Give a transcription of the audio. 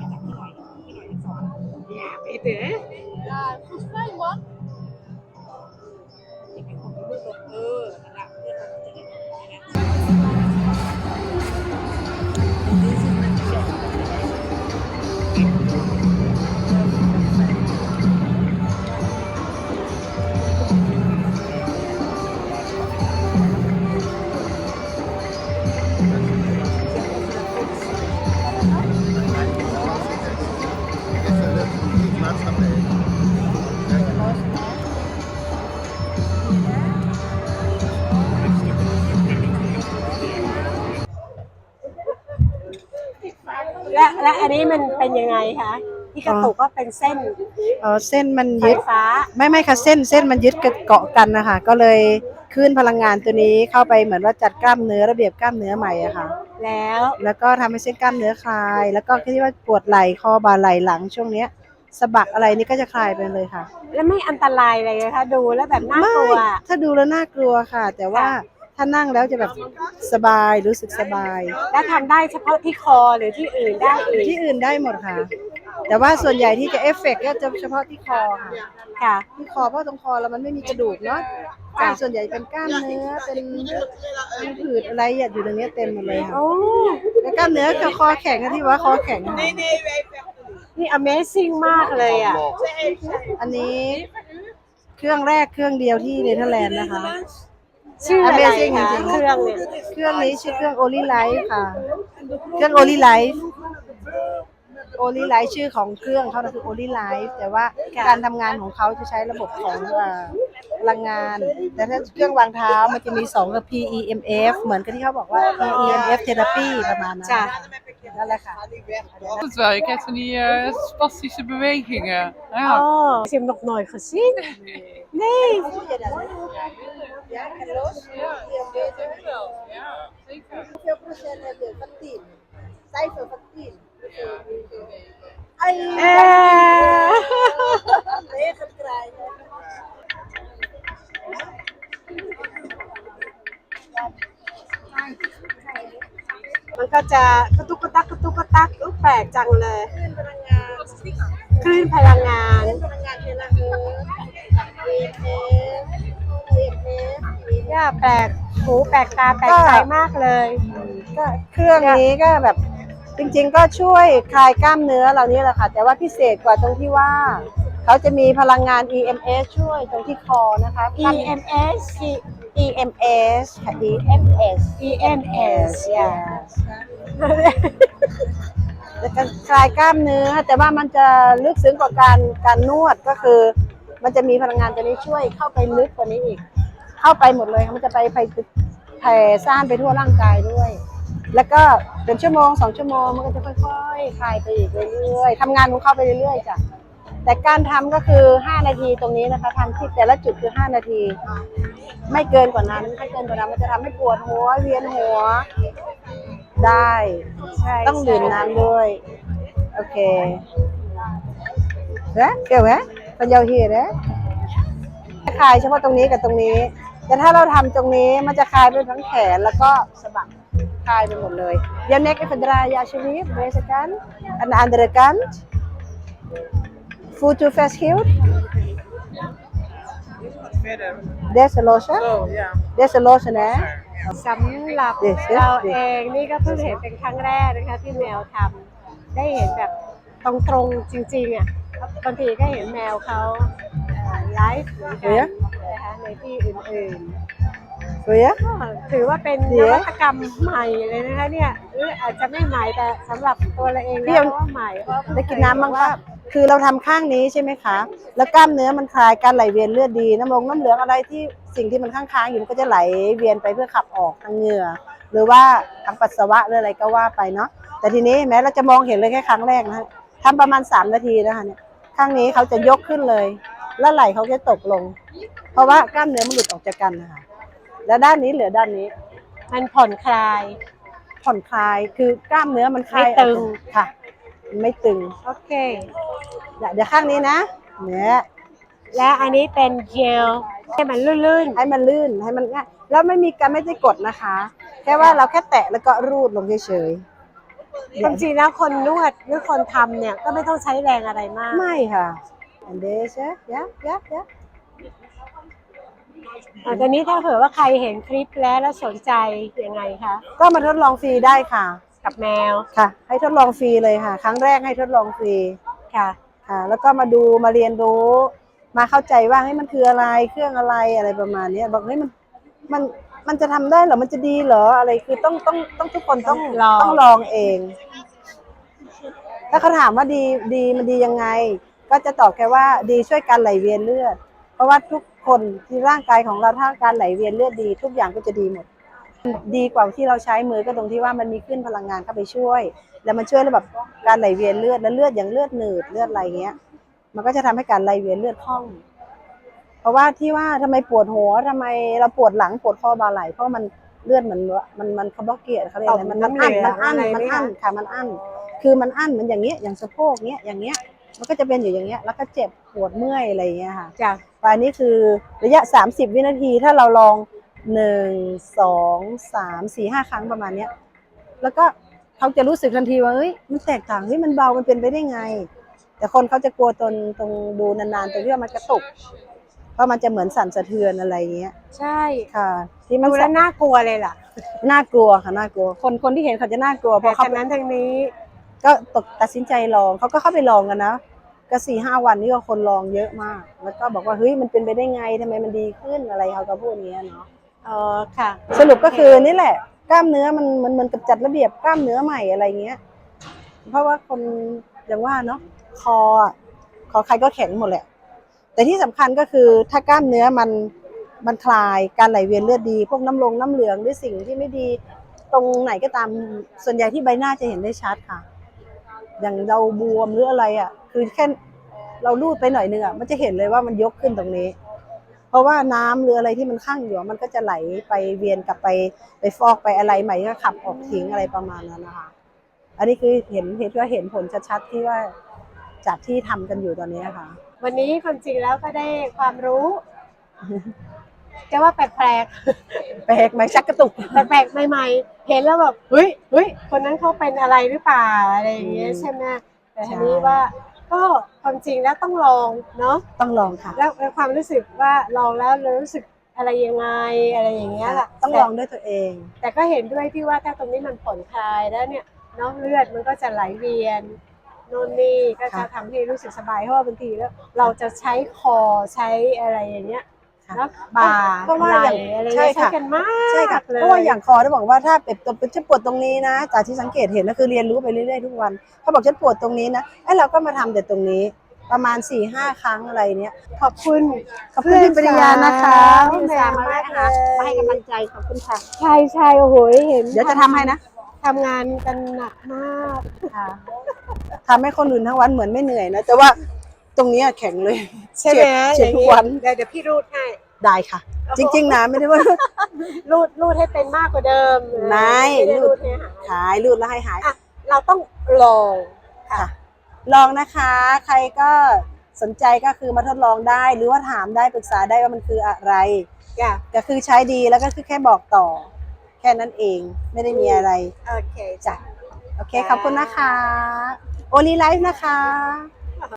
มา และและอันนี้มันเป็นยังไงคะที่กระตุกก็เป็นเส้นเออเส้นมันไฟยึด ฟ้า ไม่ไม่ค่ะเส้นเส้นมันยึดเกาะกันนะคะก็เลยคลื่นพลังงานตัวนี้เข้าไปเหมือนว่าจัดกล้ามเนื้อระเบียบกล้ามเนื้อใหม่อะค่ะ แล้วแล้วก็ทำให้เส้นกล้ามเนื้อคลาย แล้วก็ที่ว่าปวดไหล่คอบ่าไหล่หลังช่วงเนี้ยสะบักอะไรนี่ก็จะคลายไปเลยค่ะแล้วไม่อันตรายอะไรเลยคะดูแล้วแบบน่ากลัวไม่ถ้าดูแล้วน่ากลัวค่ะ แต่ว่า ถ้านั่งแล้วจะแบบสบายรู้สึกสบาย และทำได้เฉพาะที่คอหรือที่อื่นได้อีกที่อื่นได้หมดค่ะ แต่ว่าส่วนใหญ่ที่จะเอฟเฟกต์ก็จะเฉพาะที่คอค่ะค่ะ ที่คอเพราะตรงคอเรามันไม่มีกระดูกเนาะกล้ามส่วนใหญ่เป็นกล้ามเนื้อเป็นเป็นผืดอะไรอะอยู่ตรงเนี้ยเต็มหมดเลยค่ะโอ้ แล้วกล้ามเนื้อกับคอแข็งอะที่ว่าคอแข็งอะนี่ Amazing มากเลยอะ อันนี้ เครื่องแรกเครื่องเดียวที่เนเธอร์แลนด์นะคะ ชื่ออะไร Amazing คะจริงๆ เครื่องเนี่ยเครื่องนี้ชื่อเครื่อง Oli Life ค่ะ เครื่อง Oli Life Oli Life ชื่อของเครื่องเขาคือ Oli Life แต่ว่าการทำงานของเขาจะใช้ระบบของเอ่อพลังงาน แต่ถ้าเครื่องวางเท้ามันจะมี2กับ PEMF เหมือนกับที่เขาบอกว่า PEMF therapy ประมาณนั้น จ้ะ นั่นแหละค่ะ het wel. Je krijgt van die eh, spastische bewegingen. อ๋ Ja. อชิมนกหน่อยขอสินี่ Hoeveel procent heb je? Van 10. Cijfer van 10. เอ๊ะ Negen krijgen. มันก็จะกระ ตุกกระตักกระตุกกระตักอุ๊ยแปลกจังเลย คลื่นพลังงาน Pengangkat EMF, EMF, ย่าแปลกหูแปลกตาแปลกใจมากเลย ก็เครื่องนี้ก็แบบจริงๆ ก็ช่วยคลายกล้ามเนื้อเรานี่แหละค่ะ แต่ว่าพิเศษกว่าตรงที่ว่า เขาจะมีพลังงาน EMS ช่วยตรงที่คอนะคะ EMS EMS ค่ะ EMS EMS yes จะคลายกล้ามเนื้อ แต่ว่ามันจะลึกซึ้งกว่าการการนวดก็คือ มันจะมีพลังงานตัวนี้ช่วยเข้าไปลึกกว่านี้อีก เข้าไปหมดเลยมันจะไปไปแผ่ซ่านไปทั่วร่างกายด้วย แล้วก็เป็นชั่วโมงสองชั่วโมงมันก็จะค่อยๆคลายไปอีกเรื่อยๆทำงานของเข้าไปเรื่อยๆจ้ะแต่การทำก็คือ 5 นาทีตรงนี้นะคะทำที่แต่ละจุดคือ 5 นาที ไม่เกินกว่านั้นถ้าเกินกว่านั้นมันจะทำให้ปวดหัวเวียนหัว ได้ใช่ต้องดื่มน้ำด้วย โอเคเฮ้ยเกี่ยวไหมปัญญาเฮียเด้คลายเฉพาะตรงนี้กับตรงนี้ แต่ถ้าเราทำตรงนี้มันจะคลายไปทั้งแขนแล้วก็สะบักคลายไปหมดเลยยาเน็กเอฟดรายาชวิตเบสกันอันอันเดอร์กันฟูทูเฟสฮิล Verder. เดสโลชั่น Oh, ja. เดสโลชั่นนะ สำหรับเดี๋ยวเดี๋ยวเราเองนี่ก็เพิ่งเห็นเป็นครั้งแรกนะคะที่แมวทำได้เห็นแบบตรงๆจริงๆอะบางทีก็เห็นแมวเขาไลฟ์เหมือนกันนะคะในที่อื่นๆเฮ้ยก็ถือว่าเป็นเดี๋นยววัตกรรมใหม่เลยนะคะเนี่ยหรืออาจจะไม่ใหม่แต่สำหรับตัวเราเองพี่แล้วยังว่าใหม่เพราะได้กินน้ำบ้างว่า คือเราทำข้างนี้ใช่ไหมคะ แล้วกล้ามเนื้อมันคลายการไหลเวียนเลือดดี น้ำลงน้ำเหลืองอะไรที่สิ่งที่มันค้างๆอยู่มันก็จะไหลเวียนไปเพื่อขับออกทางเหงื่อ หรือว่าทางปัสสาวะหรืออะไรก็ว่าไปเนาะ แต่ทีนี้แม้เราจะมองเห็นเลยแค่ครั้งแรกนะทำประมาณ 3 นาทีนะคะเนี่ย ข้างนี้เขาจะยกขึ้นเลย แล้วไหลเขาจะตกลง เพราะว่ากล้ามเนื้อมันหลุดออกจากกันนะคะ แล้วด้านนี้เหลือด้านนี้ มันผ่อนคลาย ผ่อนคลาย คือกล้ามเนื้อมันคลายไม่ตึงออกค่ะ ไม่ตึง โอเค เดี๋ยวเดี๋ยวข้างนี้นะเนี่ยและอันนี้เป็นเจลให้มันลื่นให้มันลื่นให้มันง่ายแล้วไม่มีการไม่ได้กดนะคะ แค่ว่าเราแค่แตะแล้วก็รูดลงเฉยความจริงแล้วคนนวดหรือคนทำเนี่ยก็ไม่ต้องใช้แรงอะไรมาก ไม่ค่ะอันเดชยะยะยะยะอะตอนนี้ถ้าเผื่อว่าใครเห็นคลิปแล้วแล้วสนใจยังไงคะ ก็มาทดลองฟรีได้ค่ะ กับแมวค่ะ ให้ทดลองฟรีเลยค่ะ ครั้งแรกให้ทดลองฟรีค่ะ ค่ะแล้วก็มาดูมาเรียนรู้ มาเข้าใจว่าให้ยมันคืออะไรเครื่องอะไรอะไรประมาณเนี้ยบอกเฮ้ยมันมันมันจะทำได้เหรอมันจะดีเหรออะไรคือต้องต้องต้องทุกคนต้องลองต้องลองเอง ถ้าเขาถามว่าดีดีมันดียังไง ก็จะตอบแค่ว่าดีช่วยการไหลเวียนเลือด เพราะว่าทุกคนที่ร่างกายของเราถ้าการไหลเวียนเลือดดี ทุกอย่างก็จะดีหมด ดีกว่าที่เราใช้มือก็ตรงที่ว่ามันมีขึ้นพลังงานเข้าไปช่วย แล้วมันช่วยระบบการไหลเวียนเลือดและเลือดอย่างเลือดหนืดเลือดอะไรเงี้ย มันก็จะทำให้การไหลเวียนเลือดคล่อง เพราะว่าที่ว่าทำไมปวดหัวทำไมเราปวดหลังปวดคอบ่าไหล่เพราะมันเลือดมันมันมันคาร์บอนเกียเขาเรียกอะไรมันมันอั้นมันอั้นมันอั้นค่ะมันอั้นคือมันอั้นมันอย่างเงี้ยอย่างสะโพกเงี้ยอย่างเงี้ยมันก็จะเป็นอยู่อย่างเงี้ย แล้วก็เจ็บปวดเมื่อยอะไรอย่างเงี้ยค่ะจ้ะแต่อันนี้คือระยะ 30 วินาทีถ้าเราลอง 1 2 3 4 5ครั้งประมาณเนี้ยแล้วก็เขาจะรู้สึกทันทีว่าเฮ้ยมันแตกต่างเฮ้ยมันเบามันเป็นไปได้ไง แต่คนเขาจะกลัวตนตรงดูนานๆตรงที่ว่ามันกระตุกเพราะมันจะเหมือนสั่นสะเทือนอะไรอย่างเงี้ย ใช่ค่ะ ที่มันดูแล้วน่ากลัวเลยล่ะน่ากลัวค่ะน่ากลัว คนคนที่เห็นเขาจะน่ากลัวเพแต่ราะเขาฉะนั้นทางนี้ ก็ตกตัดสินใจลองเขาก็เข้าไปลองกันนะก็สี่ห้าวันนี้ก็คนลองเยอะมาก แล้วก็บอกว่าเฮ้ยมันเป็นไปได้ไงทำไมมันดีขึ้นอะไรเขาก็พูดอย่างเงี้ยเนาะเออค่ะ สรุปก็คือนี่แหละ กล้ามเนื้อมันมันมันกับจัดระเบียบกล้ามเนื้อใหม่อะไรเงี้ย เพราะว่าคนอย่างว่าเนาะคอคอใครก็แข็งหมดแหละ แต่ที่สำคัญก็คือถ้ากล้ามเนื้อมันมันคลายการไหลเวียนเลือดดี พวกน้ำลงน้ำเหลืองหรือสิ่งที่ไม่ดีตรงไหนก็ตามส่วนใหญ่ที่ใบหน้าจะเห็นได้ชัดค่ะ อย่างเราบวมหรืออะไรอะ คือแค่เราลูดไปหน่อยนึงอะมันจะเห็นเลยว่ามันยกขึ้นตรงนี้ ราะว่าน้ำหรืออะไรที่มันข้างอยู่อะมันก็จะไหลไปเวียนกลับไปไปฟอกไปอะไรใหม่ก็ขับออกทิ้งอะไรประมาณนั้นนะคะอันนี้คือเห็นเห็นว่าเห็นผลชัดๆที่ว่าจากที่ทำกันอยู่ตอนนี้ค่ะ วันนี้ความจริงแล้วก็ได้ความรู้จะว่าแปลกแปลกไหมชักกระตุกๆแปลกๆใหม่ๆ เห็นแล้วแบบเฮ้ยเฮ้ยคนนั้นเขาเป็นอะไรหรือเปล่าอะไรอย่างเงี้ยอืมใช่ไหมแต่ทีใช่นี้ว่า ก็ความจริงแล้วต้องลองเนาะต้องลองค่ะ แล้วในความรู้สึกว่าลองแล้วเรารู้สึกอะไรยังไงอะไรอย่างเงี้ยล่ะต้องลองด้วยตัวเอง แต่ก็เห็นด้วยที่ว่าถ้าตรงนี้มันผ่อนคลายแล้วเนี่ยเน้องเลือดมันก็จะไหลเวียนโน่นนี่ก็จะค่ะทำให้รู้สึกสบายเพราะว่าบางทีแล้ว เราจะใช้คอใช้อะไรอย่างเงี้ย ค่ะแล้วบ่าเพราะว่าไหอล่ย่างอะไรใช่เงี้ยใช้ค่ะกันมากใช่ค่ะลเพราะว่าอย่างคอได้บอกว่าถ้าเป็ดตัวเป็นจะปวดตรงนี้นะจากที่สังเกตเห็นก็คือเรียนรู้ไปเรื่อยๆทุกวันเขาบอกฉันปวดตรงนี้นะไอ้เราก็มาทำแต่ตรงนี้ ประมาณ4ี่ห้าครั้งอะไรเนี้ย ขอบคุณขอบคุณพี่ปริยานะคะเพื่อนที่สาวมาแวะหามาให้กำลังใจขอบคุณค่ะใช่ใช่โอ้โหเห็นเดี๋ยวจะทำให้นะทำงานกันหนักมากค่ะ ทำให้คนอื่นทั้งวันเหมือนไม่เหนื่อยนะ แต่ว่าตรงเนี้ยแข็งเลย ใช่ไหมเจ็บอย่างทุกงี้วันเดี๋ยวเดี๋ยวพี่รูดให้ ได้ค่ะ จริง ๆ นะไม่ได้ว่ารูดรูดให้เป็นมากกว่าเดิมไม่ไม่ได้รูรูดดให้หายหายรูดแล้วให้หายอะเราต้องลองค่ะ ลองนะคะ ใครก็สนใจก็คือมาทดลองได้หรือว่าถามได้ปรึกษาได้ว่ามันคืออะไรจ้ะก็คือใช้ดีแล้วก็คือแค่บอกต่อ แค่นั้นเองไม่ได้มีอะไร โอเคจ้ะโอเคขอบคุณนะคะ โอลีไลฟ์นะคะ